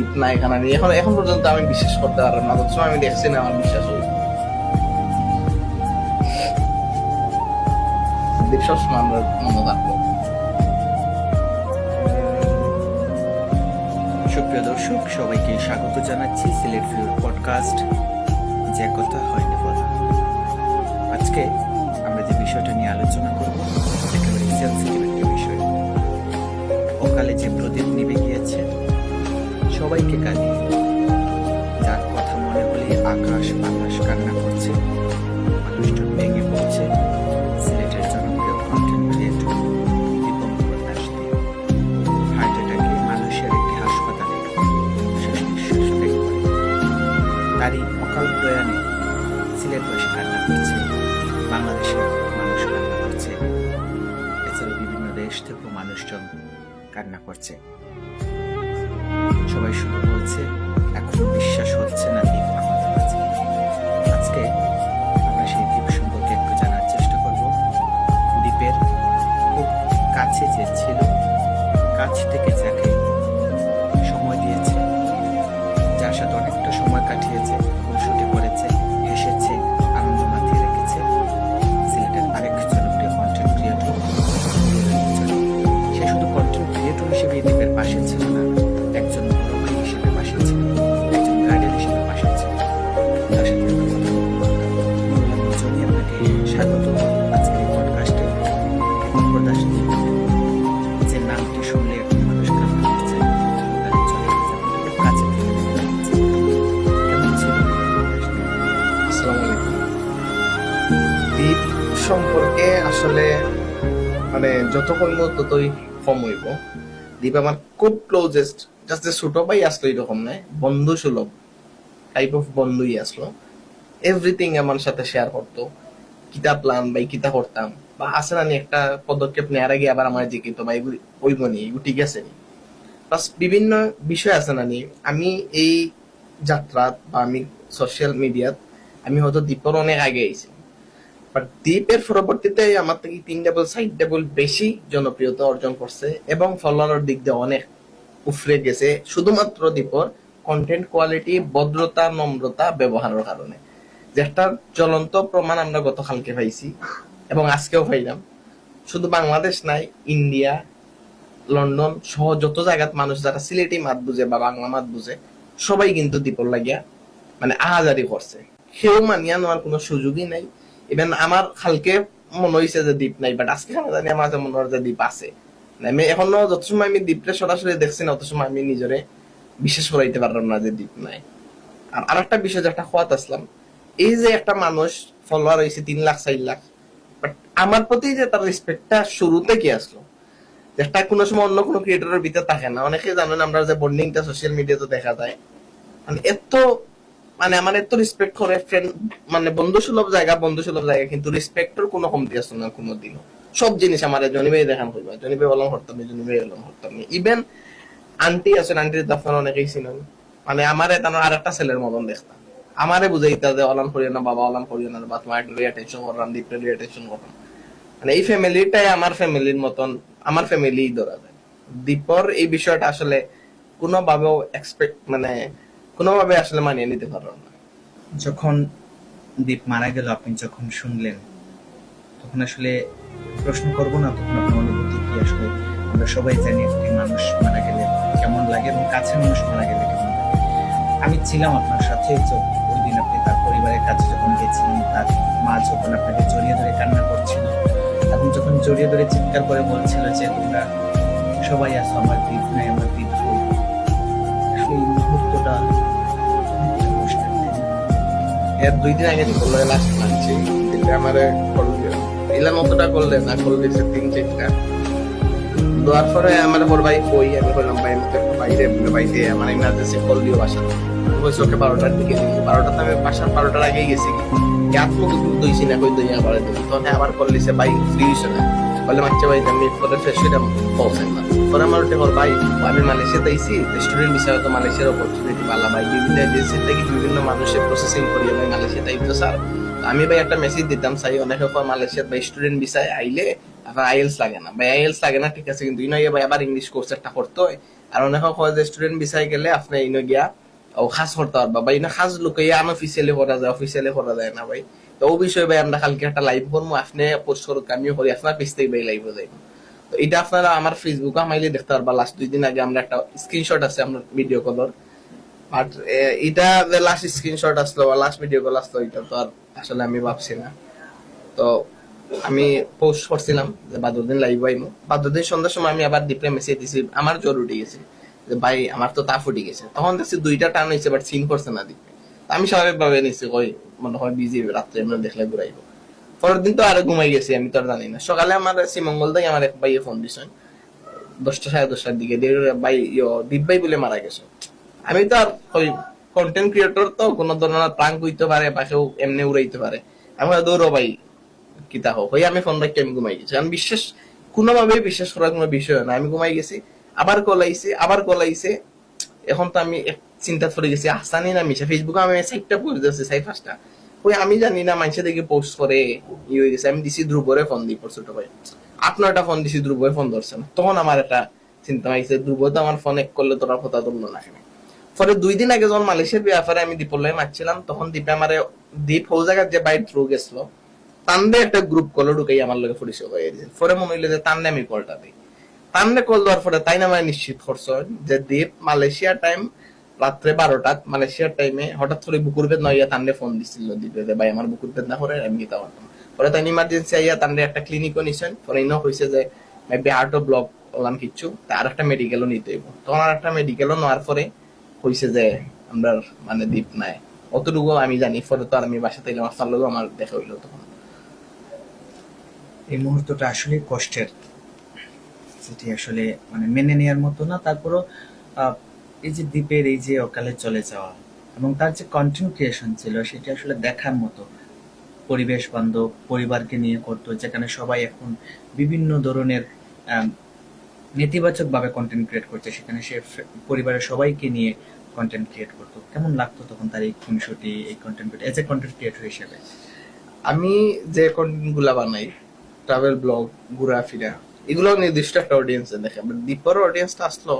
দ্বীপ না এখানে নেই। এখন এখন পর্যন্ত আমি বিশ্বাস করতে পারলাম না অথচ আমি দেখছি না, আমার বিশ্বাস হই দ্বীপ সবসময় আমরা মনে রাখব সুপ্রিয় দর্শক, সবাইকে স্বাগত জানাচ্ছি সিলেট ফিউর পডকাস্ট। যে কথা হয়নি বলা। আজকে আমরা যে বিষয়টা নিয়ে আলোচনা করব, একেবারে সেন্সিটিভ একটা বিষয়। অকালে যে প্রদীপ নিভে গিয়েছে সবাইকে কাঁদিয়ে যার কথা মনে হলে আকাশ বাতাস কান্না করছে, মানুষজন ভেঙে পড়ছে, সিলেটের জনপ্রিয় কন্টেন্ট ক্রিয়েটর মালয়েশিয়ার একটি হাসপাতালে শেষ তারই অকাল প্রয়াণে সিলেটবাসী কান্না করছে, বাংলাদেশের মানুষ কান্না করছে। এছাড়াও বিভিন্ন দেশ থেকেও মানুষজন কান্না করছে। সবাই শুধু বলছে মানে যত ততই কম হইব দ্বীপ আমার খুব ক্লোজেস্ট জাস্ট যে ছোট ভাই আসলো এরকম নয় বন্ধু সুলভ টাইপ অফ বন্ধুই আসলো। এভরিথিং আমার সাথে শেয়ার করতো। কিতা প্ল্যান বা কিতা করতাম বা আছে না নি একটা পদক্ষেপ নেওয়ার আগে আবার আমার জিজ্ঞিত বা এগুলি ওইব নি, এগুলো ঠিক আছে নি? প্লাস বিভিন্ন বিষয় আছে না আমি এই যাত্রা বা আমি সোশ্যাল মিডিয়াত আমি হয়তো দ্বীপের অনেক আগে আইছি। বাট দ্বীপের পরবর্তীতে আমার থেকে তিন ডাবল সাইড ডাবল বেশি জনপ্রিয়তা অর্জন করছে এবং ফলোয়ারের দিক দিয়ে অনেক উফরে গেছে, শুধুমাত্র দ্বীপর কন্টেন্ট কোয়ালিটি ভদ্রতা, নম্রতা ব্যবহারের কারণে। যেটার জ্বলন্ত প্রমাণ আমরা গতকালকে পাইছি এবং আজকেও পাইলাম। শুধু বাংলাদেশ নাই, ইন্ডিয়া, লন্ডন সহ যত জায়গাত মানুষ যারা সিলেটি মাত বুঝে বা বাংলা মাত বুঝে, সবাই কিন্তু দ্বীপর লাগিয়া মানে আহাজারি করছে। সেও মানিয়া নেওয়ার কোনো সুযোগই নাই। ইভেন আমার খালকে মনে হয়েছে যে দ্বীপ নাই বাট আজকে জানি আমার মনে হয় যে দ্বীপ আছে। আমি এখনও যত সময় আমি দ্বীপটা সরাসরি দেখছি না, অত সময় আমি নিজরে বিশ্বাস করাইতে পারলাম না যে দ্বীপ নাই। আর আরেকটা বিষয়, যেটা খোয়াত আসলাম, এই যে একটা মানুষ ফলোয়ার হয়েছে তিন লাখ, চার লাখ বাট আমার প্রতি যে তার রেসপেক্টটা শুরুতে কি আসলো? যেটা কোনো সময় অন্য কোনো ক্রিয়েটরের ভিতরে থাকে না। অনেকে জানেন আমরা যে বন্ডিংটা সোশ্যাল মিডিয়াতে দেখা যায়। মানে এত মানে আমার এত রেসপেক্ট করে ফ্রেন্ড মানে বন্ধু সুলভ জায়গা বন্ধু সুলভ জায়গা, কিন্তু রেসপেক্টর কোনো কমতি আসতো না কোনোদিনও। সব জিনিস আমার জনিবে দেখান কইবা। জনিবে অলং হরতাম জনিবে অলং হরতাম। ইভেন আন্টি আছেন আন্টির দফান অনেকেই চিনেন। মানে আমারে তার আর একটা ছেলের মতন দেখতাম। আমারে বুঝাইতা যে অলান করিও না, বাবা অলান করিও না, বা তোমার একটু রিয়াটেনশন করলাম ডিপে রিয়াটেনশন করলাম। মানে এই ফ্যামিলিটাই আমার ফ্যামিলির মতন, আমার ফ্যামিলি ধরা যায়। দীপর এই বিষয়টা আসলে কোনোভাবেও এক্সপেক্ট মানে কোনোভাবে আসলে মানিয়ে নিতে পারলাম না। যখন দীপ মারা গেল, আপনি যখন শুনলেন, তখন আসলে প্রশ্ন করব না, তখন আপনার অনুভূতি কি? আসলে আমরা সবাই জানি একটি মানুষ মারা গেলে কেমন লাগে এবং কাছের মানুষ মারা গেলে কেমন লাগে। আমি ছিলাম আপনার সাথে ওই দিন আপনি তার পরিবারের কাছে যখন গেছিলেন, তার মা যখন আপনাকে জড়িয়ে ধরে কান্না করছিল এবং যখন জড়িয়ে ধরে চিৎকার করে বলছিল যে, তোমরা সবাই আসো আমার দ্বীপ নাই, আমার দ্বীপ কই?" আসলে এর দুই দিন আগে করল লাস্ট মানছি আমারে করল এলাম অতটা করলে না করলে সে তিন চারটা। পরে আমার ভাই কই? আমি বললাম, ভাই আমি বাইরে আমার ইমার্জেন্সি কল দিও বাসা ওকে বারোটার দিকে দিবি। বারোটাতে আমি বাসার বারোটার আগেই গেছি। আত্মক দইছি না, কই দই আবার দিবি? তখন আবার কল দিছে, ভাই ফ্রি হইছে না? বলে মাচ্চা ভাই, আমি পরে ফ্রেশ হয়ে পৌঁছাইলাম পরে আমার ওটা ওর ভাই, আমি স্টুডেন্ট হিসাবে তো মালয়েশিয়ার অপরচুনিটি ভাই। বিভিন্ন এজেন্সি থেকে বিভিন্ন মানুষের প্রসেসিং করি ভাই স্যার আমি ভাই একটা মেসেজ দিতাম কয় মালয়েশিয়াত ভাই স্টুডেন্ট ভিসায় আইলে আপনার আইএলস লাগে না। ভাই, আইএলস লাগে না, ঠিক আছে, কিন্তু ভাই আবার ইংলিশ কোর্স একটা হয়। আর অনেক কয় যে স্টুডেন্ট বিষয় গেলে আপনি ইনো গিয়া ও খাস করতে পারবা। বা ইনো খাস লুকাইয়া আনঅফিসিয়ালি করা যায় অফিসিয়ালি করা যায় না ভাই। তো ও বিষয়ে ভাই আমরা কালকে একটা লাইভ করব আপনি পোস্ট করুক, আমিও করি, আপনার পিস থেকে ভাই লাইভ তো এটা আপনারা আমার ফেসবুকে আমাইলে দেখতে পারবা। লাস্ট দুই দিন আগে আমরা একটা স্ক্রিনশট আছে আমরা ভিডিও কলর বাট এটা লাস্ট স্ক্রিনশট আসলো বা লাস্ট ভিডিও কল আসলো, এটা তো আর আসলে আমি ভাবছি না। তো আমি পোস্ট করছিলাম যে বাদুর লাইভ আইমু। বাদুর দিন সন্ধ্যার সময় আমি আবার ডিপ্লে মেসেজ দিছি। আমার জ্বর উঠে গেছে। যে ভাই, আমার তো তাপ উঠে গেছে। তখন দেখছি দুইটা টান হয়েছে বাট সিন করছে না দিকে। আমি স্বাভাবিক ভাবে নিচ্ছি কই, মনে হয় বিজি রাত্রে এমনি দেখলে ঘুরাইব। পরের দিন তো আরও ঘুমাই গেছি আমি, তো আর জানি না। সকালে আমার শ্রীমঙ্গল থেকে আমার এক ভাইয়ে ফোন দিছেন দশটা সাড়ে দশটার দিকে ভাই দীপ ভাই বলে মারা গেছে। আমি তো আর ওই কন্টেন্ট ক্রিয়েটর তো কোনো ধরনের প্রাঙ্ক হইতে পারে বা কেউ এমনি উড়াইতে পারে। আমি দৌড়ো ভাই, কিতা হোক হই আমি ফোন রাখি, আমি ঘুমাই গেছি। কারণ বিশ্বাস, কোনোভাবে বিশ্বাস করার কোনো বিষয় না আমি ঘুমাই গেছি, আবার কল আইছে, আবার কল আইছে। এখন তো আমি চিন্তা পড়ে গেছি, আসানি না মিশা। ফেসবুকে আমি সাইটটা পড়ে যাচ্ছি সাই ফার্স্টটা ওই আমি জানি না মানুষের দেখে পোস্ট করে ই হয়ে গেছে। আমি দিছি ধ্রুবরে ফোন দিই ছোট ভাই। আপনার একটা ফোন দিছি ধ্রুবরে ফোন ধরছে না। তখন আমার একটা চিন্তা হয়েছে, ধ্রুব তো আমার ফোন এক করলে তোরা কথা ধরলো না পরে দুই দিন আগে যখন মালয়েশিয়ার ব্যাপারে আমি দীপল্লাই মারছিলাম তখন দীপে আমার দীপ হৌ জায়গার যে বাইর থ্রু গেছিল, তান্দে একটা গ্রুপ কলে ঢুকাই আমার লগে পরিচয় হয়ে গেছে। পরে মনে হইল যে তান্দে আমি কলটা দিই। তান্দে কল দেওয়ার পরে তাই না আমার নিশ্চিত করছ যে দীপ, মালয়েশিয়ার টাইম রাত্রে বারোটাত মালয়েশিয়ার টাইমে হঠাৎ করে বুকুর বেদ নইয়া তান্ডে ফোন দিছিল, দিবে যে, ভাই, আমার বুকুর বেদ না করে আমি গীতা পারতাম পরে তাই ইমার্জেন্সি আইয়া তান্ডে একটা ক্লিনিকও নিছেন। পরে ইনো হয়েছে যে মেবি হার্ট ব্লক ওলাম কিচ্ছু তার একটা মেডিকেলও নিতে হইব। তখন আর একটা মেডিকেলও নেওয়ার পরে হয়েছে যে, আমরা মানে দ্বীপ নাই। অতটুকু আমি জানি, পরে তো আর আমি বাসাতে এলাম আপনার লোক আমার দেখা হইল তখন। এই মুহূর্তটা আসলে কষ্টের। যেটি আসলে মানে মেনে নেওয়ার মতো না, তারপরও এই যে দ্বীপের এই যে অকালে চলে যাওয়া এবং তার যে কন্টেন্ট ক্রিয়েশন ছিল, সেটি আসলে দেখার মতো পরিবেশ বান্ধব, পরিবারকে নিয়ে করতো, যেখানে সবাই এখন বিভিন্ন ধরনের নেতিবাচকভাবে কন্টেন্ট ক্রিয়েট করছে। সেখানে সে পরিবারের সবাইকে নিয়ে কন্টেন্ট ক্রিয়েট করতো। কেমন লাগতো তখন তার এই খুনসুটি, এই content as a content creator হিসেবে? আমি যে কন্টেন্টগুলা বানাই ট্রাভেল ব্লগ ঘোরাফেরা, এগুলো নির্দিষ্ট একটা অডিয়েন্স দেখে। বাট দীপর অডিয়েন্সটা আসলো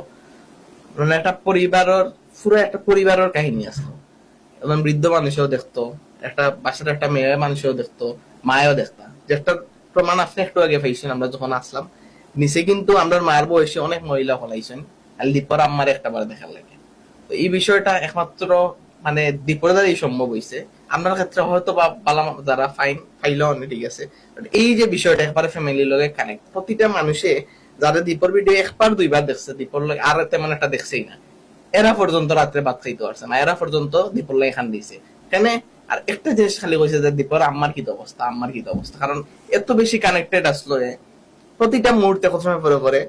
মানে একটা পরিবারের, পুরো একটা পরিবারের কাহিনী আসলো এবং বৃদ্ধ মানুষও দেখতো, একটা বাসার একটা মেয়ে মানুষও দেখতো, মায়ও দেখতা। যেটা প্রমাণ আপনি একটু আগে আমরা যখন আসলাম। নিচে কিন্তু আমরা মায়ের বয়সে অনেক মহিলা হলাইছেন আর দীপর আম্মার একটা বার দেখার লাগে। তো এই বিষয়টা একমাত্র মানে দীপরের দ্বারাই সম্ভব হয়েছে আপনার ক্ষেত্রে হয়তো বা বালা যারা ফাইন ফাইল ঠিক আছে। এই যে বিষয়টা, একবারে ফ্যামিলির লগে কানেক্ট প্রতিটা মানুষে যারা দীপর ভিডিও একবার দুইবার দেখছে দীপর আর তেমন একটা দেখছেই না। এরা পর্যন্ত রাত্রে ভাত খাইতে পারছে না এরা পর্যন্ত দীপর লাগে খান দিছে। কেন? আর একটা জিনিস খালি কইছে যে দীপর আম্মার কি অবস্থা আম্মার কি অবস্থা কারণ এত বেশি কানেক্টেড আসলো প্রতিটা মুহূর্তে সময় পরে করে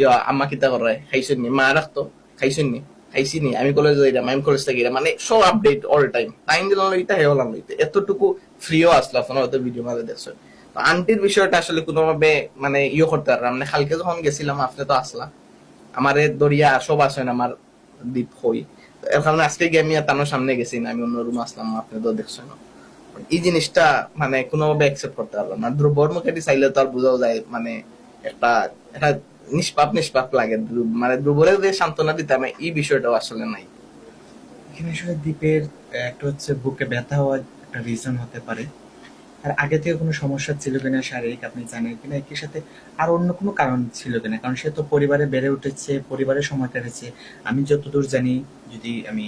ইয়া আম্মা কিতা করে খাইছেন নি? মা রাখতো খাইছেন নি? খাইছি নি? আমি কলেজ যাইলাম আমি কলেজ থেকে মানে সব আপডেট অল টাইম টাইম দিলাম লইতে হে হলাম লইতে। এতটুকু ফ্রিও আসলো আপনার হয়তো ভিডিও মাঝে দেখছেন। তো আন্টির বিষয়টা আসলে কোনোভাবে মানে ইয়ে করতে পারলাম মানে কালকে যখন গেছিলাম আপনি তো আসলা। আমার দরিয়া সব আসেন আমার দ্বীপ হই। এর কারণে আজকে আমি আর তানোর সামনে গেছি না, আমি অন্য রুম আসলাম, আপনি তো দেখছেন। এই জিনিসটা মানে কোনোভাবে অ্যাকসেপ্ট করতে পারলাম না। ধ্রুবর মুখে চাইলে তো আর বোঝাও যায় মানে একটা একটা নিষ্পাপ নিষ্পাপ লাগে মানে ধ্রুবরে যে সান্ত্বনা দিতাম এই বিষয়টাও আসলে নাই। এখানে আসলে দ্বীপের একটা হচ্ছে বুকে ব্যথা হওয়ার একটা রিজন হতে পারে। আর আগে থেকে কোনো সমস্যা ছিল কিনা, শারীরিক আপনি জানেন কিনা, একই সাথে আর অন্য কোনো কারণ ছিল কিনা? কারণ সে তো পরিবারে বেড়ে উঠেছে পরিবারের সময় কাটেছে। আমি যতদূর জানি, যদি আমি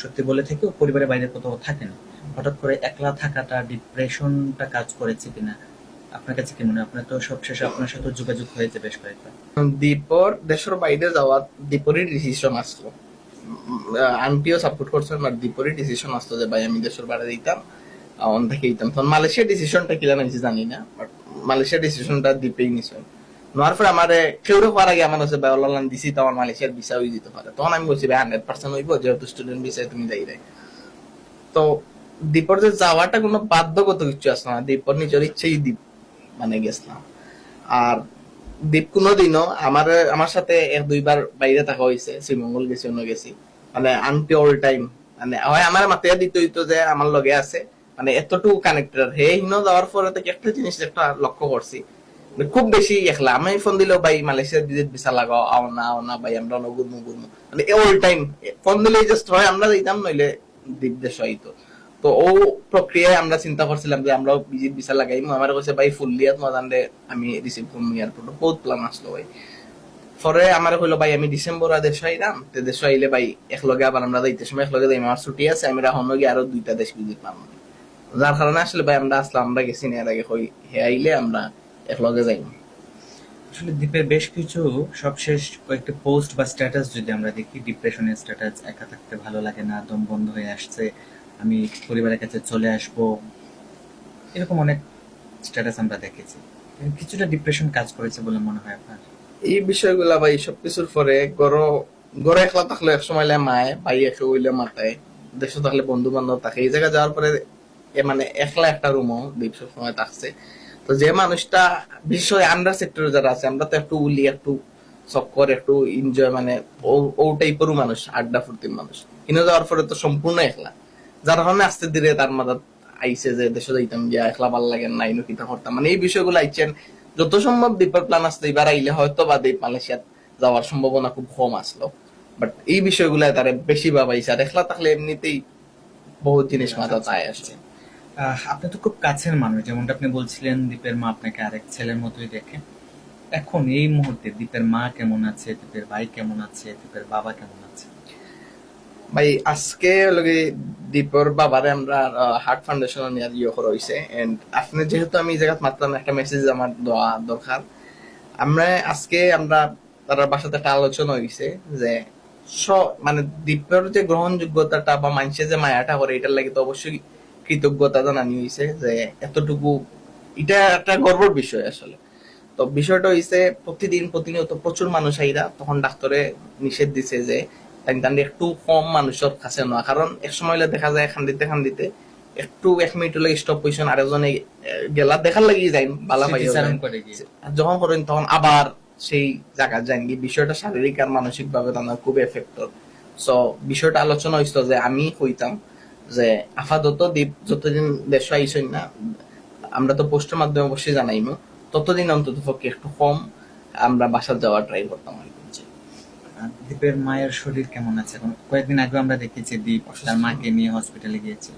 সত্যি বলে থাকি পরিবারের বাইরে কোথাও থাকেন হঠাৎ করে একলা থাকাটা, ডিপ্রেশনটা কাজ করেছে কিনা, আপনার কাছে কি মনে হয়? আপনার তো সবশেষে আপনার সাথে যোগাযোগ হয়েছে বেশ কয়েকবার। দীপর, দেশের বাইরে যাওয়া দীপরই ডিসিশন আসলো। আন্টিও সাপোর্ট করছেন আর দীপরই ডিসিশন আসলো যে, ভাই, আমি দেশের বাইরে দিতাম অন থেকে তখন মালয়েশিয়ার ডিসিশনটা জানি না বাট মালয়েশিয়ার ডিসিশনটা পরে আমার হওয়ার আগে আমার দিছি তো আমার মালয়েশিয়ার ভিসা হয়ে যেতে পারে। তখন আমি বলছি, ভাই হান্ড্রেড পার্সেন্ট হইব, যেহেতু স্টুডেন্ট ভিসায় তুমি তো যে যাওয়াটা কোনো বাধ্যগত কিছু আসলো না দীপর নিজের ইচ্ছেই দ্বীপ মানে গেছিলাম। আর দীপ কোনোদিনও আমার আমার সাথে এক দুইবার বাইরে থাকা হয়েছে শ্রীমঙ্গল গেছি, অন্য গেছি। মানে অল টাইম মানে হয় আমার মাথায় দিত যে আমার লগে আছে মানে এতটুকু কানেক্টেড হে হিনো যাওয়ার পরে থেকে একটা জিনিস একটা লক্ষ্য করছি। মানে খুব বেশি একলা। আমি ফোন দিলেও, ভাই, মালয়েশিয়ার ভিজিট ভিসা লাগাও, আও না আও না, ভাই, আমরা নগুরমু গুরমু মানে অল টাইম ফোন দিলে জাস্ট হয়, আমরা দিতাম নইলে দ্বীপ দেশ হইতো তো ও প্রক্রিয়ায় আমরা চিন্তা করছিলাম যে, আমরাও ভিজিট ভিসা লাগাইমু। আমার কাছে, ভাই, ফুল দিয়া তোমার আমি রিসিভ করব এয়ারপোর্ট বহুত প্ল্যান আসলো, ভাই। পরে আমার কইলো, ভাই, আমি ডিসেম্বর দেশ আইলাম তে দেশ আইলে, ভাই, একলগে আবার আমরা যাইতে সময়, একলগে যাই আমার ছুটি আছে, আমি রাহন গিয়ে আরও দুইটা দেশ ভিজিট পাবো যার কারণে আসলে ভাই আমরা আসলাম আমরা গেছি না এর আগে কই হে আইলে আমরা একলগে যাইব। আসলে দ্বীপের বেশ কিছু সবশেষ কয়েকটি পোস্ট বা স্ট্যাটাস যদি আমরা দেখি ডিপ্রেশনের স্ট্যাটাস একা থাকতে ভালো লাগে না দম বন্ধ হয়ে আসছে আমি পরিবারের কাছে চলে আসব এরকম অনেক স্ট্যাটাস আমরা দেখেছি। কিছুটা ডিপ্রেশন কাজ করেছে বলে মনে হয় আপনার। এই বিষয়গুলা ভাই সবকিছুর পরে গড় গড় একলা থাকলে এক সময় মায় ভাই একে হইলে মাথায় দেশে থাকলে বন্ধু বান্ধব থাকে এই জায়গায় যাওয়ার পরে মানে একলা একটা রুমও দ্বীপ সব সময় থাকছে। তো যে মানুষটা করে আন্ডার সেক্টরে যারা আছে, আমরা তো একটু উলি, একটু চক্কর একটু এনজয় মানে ও- টাইপেরও মানুষ, আড্ডা ফুর্তির মানুষ। কিনে যাওয়ার পরে তো সম্পূর্ণ একলা। যার কারণে আস্তে ধীরে তার মাথাত আইছে যে দেশে যাইতাম, গিয়া একলা ভালো লাগে না ইনো কিতা করতাম মানে এই বিষয়গুলো আইছেন, যত সম্ভব দ্বীপের প্ল্যান আসতে এবার আইলে হয়তো বা দ্বীপ মালয়েশিয়াত যাওয়ার সম্ভাবনা খুব কম আসলো। বাট এই বিষয়গুলো তারা বেশি ভাবাইছে আর একলা থাকলে এমনিতেই বহুত জিনিস মাথা আয় আসছে। আপনি তো খুব কাছের মানুষ, যেমনটা আপনি বলছিলেন, দীপের মা আপনাকে আরেক ছেলের মতোই দেখে। এখন এই মুহূর্তে দীপের মা কেমন আছে, দীপের ভাই কেমন আছে, দীপের বাবা কেমন আছে? ভাই, আজকে লগে দীপর বাবারে আমরা হার্ট ফাউন্ডেশন নিয়ে ইয়ে করা হয়েছে এন্ড আপনি যেহেতু আমি এই জায়গাত মাত্রাম একটা মেসেজ আমার দেওয়া দরকার, আমরা আজকে আমরা তার বাসাতে একটা আলোচনা হয়েছে যে মানে দীপের যে গ্রহণযোগ্যতাটা বা মানুষের যে মায়াটা করে, এটার লাগে তো অবশ্যই কৃতজ্ঞতা জানানি হয়েছে যে এতটুকু এটা একটা গর্বের বিষয় আসলে। তো বিষয়টা হইছে প্রতিদিন প্রতিনিয়ত প্রচুর মানুষ আইরা তখন ডাক্তারে নিষেধ দিছে যে তাই একটু কম মানুষের কাছে নেওয়া কারণ এক সময় দেখা যায় খান্দিতে খান্দিতে একটু এক মিনিট লাগে স্টপ পজিশন আরেকজনে গেলা দেখার লাগি যাই বালা পাই যখন করেন তখন আবার সেই জায়গা যান গিয়ে বিষয়টা শারীরিক আর মানসিক ভাবে তার খুব এফেক্টর সো বিষয়টা আলোচনা হইছিল যে আমি কইতাম যে আপাতত দ্বীপ যতদিন দেশ আইসই না আমরা তো পোস্টের মাধ্যমে অবশ্যই জানাইমু ততদিন অন্তত পক্ষে একটু কম আমরা বাসা যাওয়া ট্রাই করতাম আর। দীপের মায়ের শরীর কেমন আছে? এখন কয়েকদিন আগে আমরা দেখেছি দীপ তার মাকে নিয়ে হসপিটালে গিয়েছিল।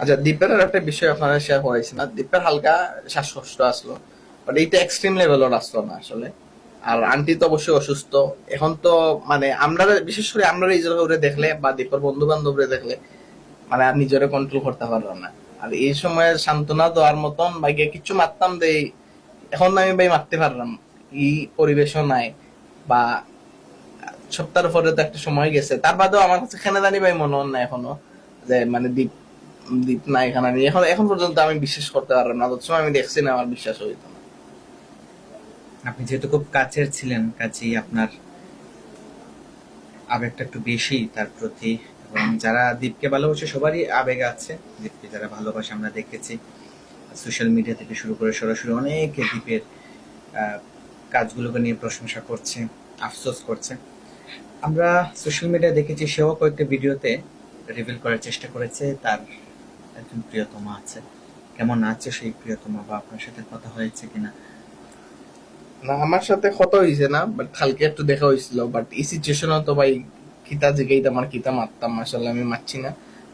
আচ্ছা দীপের একটা বিষয় আপনারা শেয়ার না দীপের হালকা শ্বাসকষ্ট আসলো বাট এইটা এক্সট্রিম লেভেলের আসলো না আসলে। আর আন্টি তো অবশ্যই অসুস্থ এখন তো মানে আমরা বিশেষ করে আমরা এই জায়গায় দেখলে বা দীপের বন্ধু বান্ধবরে দেখলে মানে আর নিজেরে কন্ট্রোল করতে পারলাম না। আর এই সময় সান্ত্বনা দেওয়ার মতন গিয়ে কিছু মারতাম দেই এখন আমি ভাই মারতে পারলাম। এই পরিবেশও নাই। বা সপ্তাহের পরে তো একটা সময় গেছে। তার বাদেও আমার কাছে খেনে জানি ভাই মনে হয় না এখনও, যে মানে দ্বীপ দ্বীপ না এখানে নেই এখন এখন পর্যন্ত আমি বিশ্বাস করতে পারলাম না। তৎসময় আমি দেখছি না, আমার বিশ্বাস হইত না। আপনি যেহেতু খুব কাছের ছিলেন কাছেই আপনার আবেগটা একটু বেশি, তার প্রতি এবং যারা দীপকে ভালোবাসে, সবারই আবেগ আছে। দীপকে যারা ভালোবাসে, আমরা দেখেছি সোশ্যাল মিডিয়া থেকে শুরু করে সরাসরি অনেকে দীপের কাজগুলোকে নিয়ে প্রশংসা করছে, আফসোস করছে। আমরা সোশ্যাল মিডিয়া দেখেছি, সেও কয়েকটা ভিডিওতে রিভিল করার চেষ্টা করেছে। তার একজন প্রিয়তমা আছে। কেমন আছে সেই প্রিয়তমা বা আপনার সাথে কথা হয়েছে কিনা? না, আমার সাথে কত হয়েছে না বাট কালকে একটু দেখা হয়েছিল বাট এই সিচুয়েশনও তো ভাই কিতা জিগাইতে আমার কিতা মারতাম আসলে আমি মারছি না।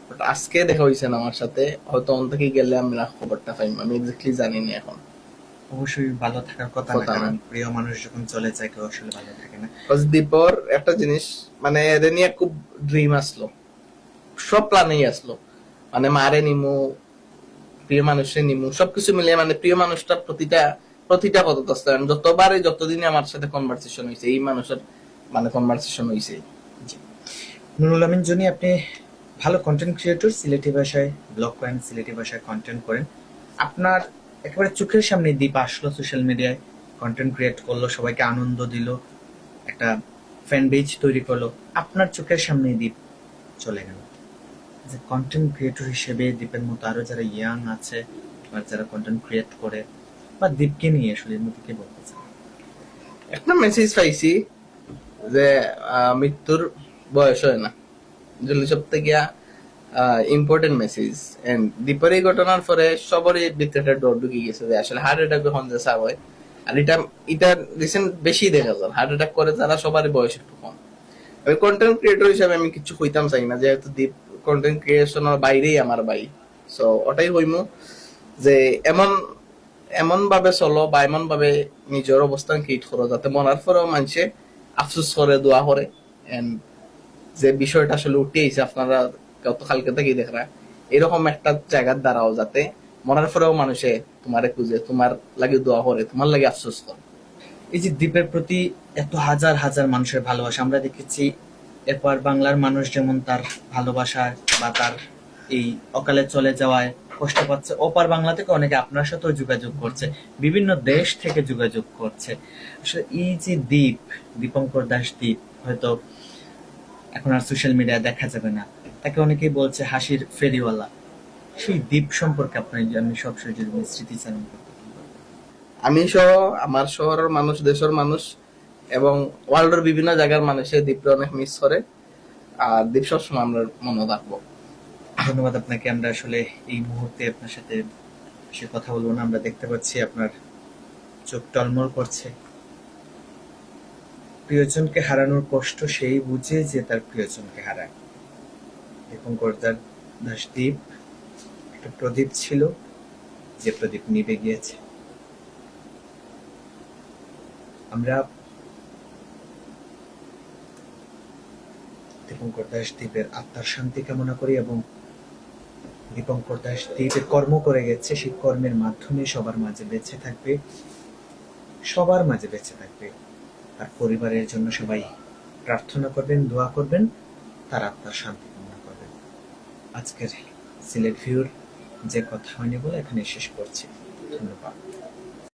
বাট আজকে দেখা হয়েছে না আমার সাথে। হয়তো অন থেকে গেলে আমরা খবরটা পাইম আমি এক্স্যাক্টলি জানি না এখন। অবশ্যই ভালো থাকার কথা না কারণ প্রিয় মানুষ যখন চলে যায় কেউ আসলে ভালো থাকে না। দীপর একটা জিনিস মানে এদের নিয়ে খুব ড্রিম আসলো। সব প্ল্যানেই আসলো। মানে মারে নিমু প্রিয় মানুষের নিমু সবকিছু মিলিয়ে মানে প্রিয় মানুষটা প্রতিটা প্রতিটা আসতে যতবারে যতদিনে আমার সাথে কনভারসেশন হয়েছে এই মানুষের মানে কনভারসেশন হয়েছে নুরুল আমিন জনি, আপনি ভালো কন্টেন্ট ক্রিয়েটর সিলেটি ভাষায় ব্লগ করেন, সিলেটি ভাষায় কন্টেন্ট করেন। আপনার একেবারে চোখের সামনে দ্বীপ আসলো সোশ্যাল মিডিয়ায় কন্টেন্ট ক্রিয়েট করল, সবাইকে আনন্দ দিল, একটা ফ্যান বেজ তৈরি করল। আপনার চোখের সামনে দ্বীপ চলে গেল। যে কন্টেন্ট ক্রিয়েটর হিসেবে দ্বীপের মতো আরও যারা ইয়াং আছে, বা যারা কন্টেন্ট ক্রিয়েট করে, বা দ্বীপকে নিয়ে আসলে এর মধ্যে কি বলতে চান? একটা মেসেজ পাইছি যে মৃত্যুর বয়স হয় না। যদি সব থেকে ইম্পর্টেন্ট মেসেজ এন্ড দীপের এই ঘটনার পরে সবারই ভিতরে ডর ঢুকে গেছে যে আসলে হার্ট অ্যাটাক যখন যে সার হয়। আর এটা এটা রিসেন্ট বেশি দেখা যায়। হার্ট অ্যাটাক করে যারা সবারই বয়স একটু কম আমি কন্টেন্ট ক্রিয়েটর হিসাবে আমি কিছু কইতাম চাই না, যেহেতু দীপ কন্টেন্ট ক্রিয়েশনের বাইরেই আমার ভাই সো ওটাই হইমু যে এমন এমন ভাবে চলো বা এমন ভাবে নিজের অবস্থান ক্রিয়েট করো যাতে মনার পরেও মানুষে আফসোস করে, দোয়া করে। যে বিষয়টা আসলে উঠে এসে আপনারা গত কালকে থেকেই দেখরা এরকম একটা জায়গার দ্বারাও যাতে মরার পরেও মানুষে তোমারে খুঁজে, তোমার লাগে দোয়া করে, তোমার লাগে আফসোস করে। এই যে দ্বীপের প্রতি এত হাজার হাজার মানুষের ভালোবাসা, আমরা দেখেছি এরপর বাংলার মানুষ যেমন তার ভালোবাসা বা তার এই অকালে চলে যাওয়ায় কষ্ট পাচ্ছে ওপার বাংলা থেকে অনেকে আপনার সাথেও যোগাযোগ করছে। বিভিন্ন দেশ থেকে যোগাযোগ করছে। আসলে এই যে দ্বীপ, দীপঙ্কর দাস দ্বীপ, হয়তো এখন আর সোশ্যাল মিডিয়ায় দেখা যাবে না। তাকে অনেকেই বলছে হাসির ফেরিওয়ালা। সেই দ্বীপ সম্পর্কে আপনার আমি সবসময় যদি স্মৃতিচারণ করতে আমি সহ, আমার শহরের মানুষ, দেশের মানুষ এবং ওয়ার্ল্ডের বিভিন্ন জায়গার মানুষে দ্বীপটা অনেক মিস করে। আর দ্বীপ সবসময় আমরা মনে রাখব। ধন্যবাদ আপনাকে। আমরা আসলে এই মুহূর্তে আপনার সাথে সে কথা বলব না। আমরা দেখতে পাচ্ছি আপনার চোখ টলমল করছে। প্রিয়জনকে হারানোর কষ্ট সেই বুঝে যে তার প্রিয়জনকে হারায়। এবং গর্দার দাসদ্বীপ একটা প্রদীপ ছিল, যে প্রদীপ নিভে গিয়েছে। আমরা দীপঙ্কর দাস দ্বীপের আত্মার শান্তি কামনা করি এবং দীপঙ্কর দাস দ্বীপে কর্ম করে গেছে, সেই কর্মের মাধ্যমে সবার মাঝে বেঁচে থাকবে, সবার মাঝে বেঁচে থাকবে। আর পরিবারের জন্য সবাই প্রার্থনা করবেন, দোয়া করবেন, তার আত্মার শান্তি কামনা করবেন আজকের সিলেট ভিউর যে কথা হয়নি বলে এখানে শেষ করছি। ধন্যবাদ।